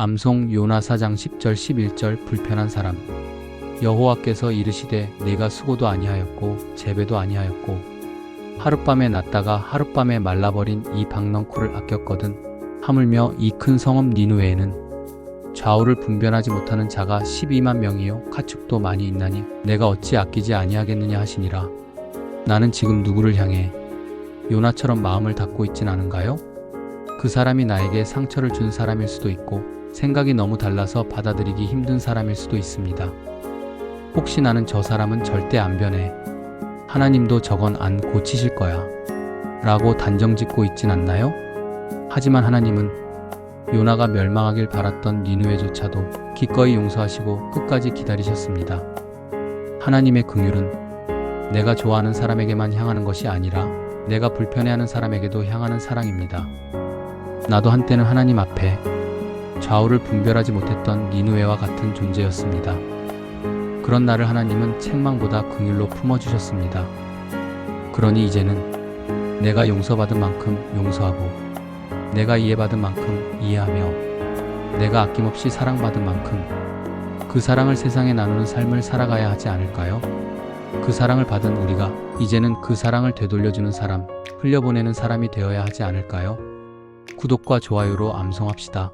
암송 요나 사장 10절 11절 불편한 사람 여호와께서 이르시되 내가 수고도 아니하였고 재배도 아니하였고 하룻밤에 났다가 하룻밤에 말라버린 이 박넝쿨을 아꼈거든 하물며 이 큰 성읍 니누에는 좌우를 분별하지 못하는 자가 12만 명이요 가축도 많이 있나니 내가 어찌 아끼지 아니하겠느냐 하시니라 나는 지금 누구를 향해 요나처럼 마음을 닫고 있진 않은가요? 그 사람이 나에게 상처를 준 사람일 수도 있고 생각이 너무 달라서 받아들이기 힘든 사람일 수도 있습니다. 혹시 나는 저 사람은 절대 안 변해. 하나님도 저건 안 고치실 거야. 라고 단정 짓고 있진 않나요? 하지만 하나님은 요나가 멸망하길 바랐던 니누에조차도 기꺼이 용서하시고 끝까지 기다리셨습니다. 하나님의 긍휼은 내가 좋아하는 사람에게만 향하는 것이 아니라 내가 불편해하는 사람에게도 향하는 사랑입니다. 나도 한때는 하나님 앞에 좌우를 분별하지 못했던 니누에와 같은 존재였습니다. 그런 나를 하나님은 책망보다 긍휼로 품어주셨습니다. 그러니 이제는 내가 용서받은 만큼 용서하고 내가 이해받은 만큼 이해하며 내가 아낌없이 사랑받은 만큼 그 사랑을 세상에 나누는 삶을 살아가야 하지 않을까요? 그 사랑을 받은 우리가 이제는 그 사랑을 되돌려주는 사람, 흘려보내는 사람이 되어야 하지 않을까요? 구독과 좋아요로 암송합시다.